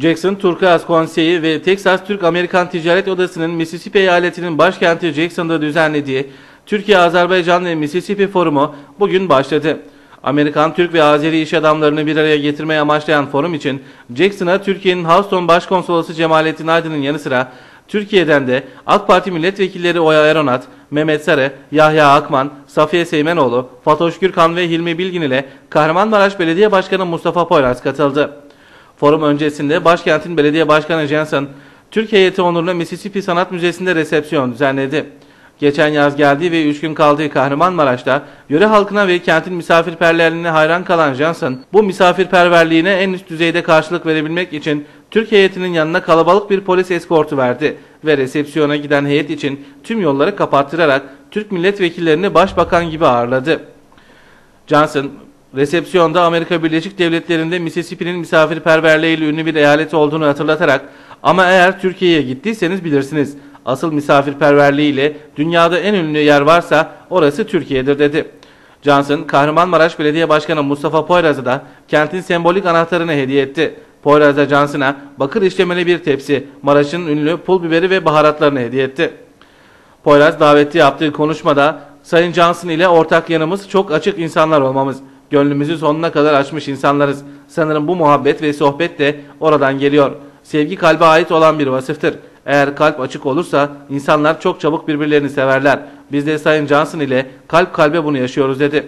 Jackson Turkuaz Konseyi ve Texas Türk-Amerikan Ticaret Odası'nın Mississippi eyaletinin başkenti Jackson'da düzenlediği Türkiye-Azerbaycan ve Mississippi Forumu bugün başladı. Amerikan, Türk ve Azeri iş adamlarını bir araya getirmeye amaçlayan forum için Jackson'a Türkiye'nin Houston Başkonsolosu Cemalettin Aydın'ın yanı sıra Türkiye'den de AK Parti milletvekilleri Oya Eronat, Mehmet Sarı, Yahya Akman, Safiye Seymenoğlu, Fatoş Gürkan ve Hilmi Bilgin ile Kahramanmaraş Belediye Başkanı Mustafa Poyraz katıldı. Forum öncesinde başkentin belediye başkanı Jensen, Türkiye heyeti onuruna Mississippi Sanat Müzesi'nde resepsiyon düzenledi. Geçen yaz geldiği ve 3 gün kaldığı Kahramanmaraş'ta yöre halkına ve kentin misafirperverliğine hayran kalan Johnson, bu misafirperverliğine en üst düzeyde karşılık verebilmek için Türk heyetinin yanına kalabalık bir polis eskortu verdi ve resepsiyona giden heyet için tüm yolları kapattırarak Türk milletvekillerini başbakan gibi ağırladı. Johnson, resepsiyonda Amerika Birleşik Devletleri'nde Mississippi'nin misafirperverliğiyle ünlü bir eyalet olduğunu hatırlatarak ama eğer Türkiye'ye gittiyseniz bilirsiniz. Asıl misafirperverliğiyle dünyada en ünlü yer varsa orası Türkiye'dir dedi. Johnson, Kahramanmaraş Belediye Başkanı Mustafa Poyraz'a da kentin sembolik anahtarını hediye etti. Poyraz da Johnson'a bakır işlemeli bir tepsi, Maraş'ın ünlü pul biberi ve baharatlarını hediye etti. Poyraz davetli yaptığı konuşmada Sayın Johnson ile ortak yanımız çok açık insanlar olmamız. Gönlümüzü sonuna kadar açmış insanlarız. Sanırım bu muhabbet ve sohbet de oradan geliyor. Sevgi kalbe ait olan bir vasıftır. Eğer kalp açık olursa insanlar çok çabuk birbirlerini severler. Biz de Sayın Johnson ile kalp kalbe bunu yaşıyoruz dedi.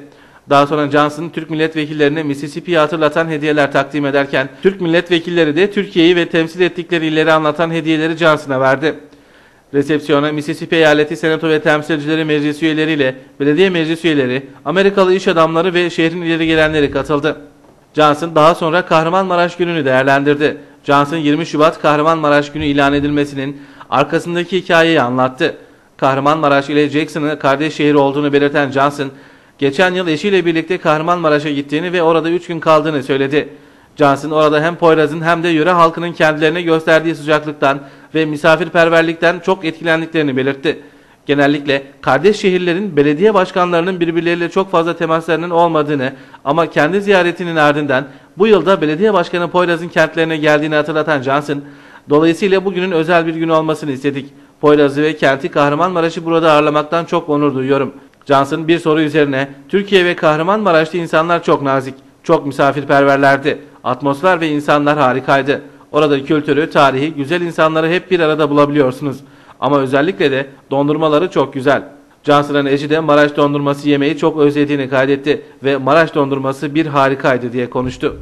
Daha sonra Johnson Türk milletvekillerine Mississippi'yi hatırlatan hediyeler takdim ederken Türk milletvekilleri de Türkiye'yi ve temsil ettikleri illeri anlatan hediyeleri Johnson'a verdi. Resepsiyona Mississippi Eyaleti Senato ve Temsilcileri Meclis üyeleriyle belediye meclis üyeleri, Amerikalı iş adamları ve şehrin ileri gelenleri katıldı. Johnson daha sonra Kahramanmaraş gününü değerlendirdi. Johnson 20 Şubat Kahramanmaraş günü ilan edilmesinin arkasındaki hikayeyi anlattı. Kahramanmaraş ile Jackson'ın kardeş şehir olduğunu belirten Johnson, geçen yıl eşiyle birlikte Kahramanmaraş'a gittiğini ve orada 3 gün kaldığını söyledi. Johnson orada hem Poyraz'ın hem de yöre halkının kendilerine gösterdiği sıcaklıktan ve misafirperverlikten çok etkilendiklerini belirtti. Genellikle kardeş şehirlerin belediye başkanlarının birbirleriyle çok fazla temaslarının olmadığını ama kendi ziyaretinin ardından bu yılda belediye başkanı Poyraz'ın kentlerine geldiğini hatırlatan Johnson, dolayısıyla bugünün özel bir gün olmasını istedik. Poyraz'ı ve kenti Kahramanmaraş'ı burada ağırlamaktan çok onur duyuyorum. Johnson bir soru üzerine Türkiye ve Kahramanmaraş'ta insanlar çok nazik, çok misafirperverlerdi. Atmosfer ve insanlar harikaydı. Orada kültürü, tarihi, güzel insanları hep bir arada bulabiliyorsunuz. Ama özellikle de dondurmaları çok güzel. Johnson'ın eşi de Maraş dondurması yemeği çok özlediğini kaydetti ve Maraş dondurması bir harikaydı diye konuştu.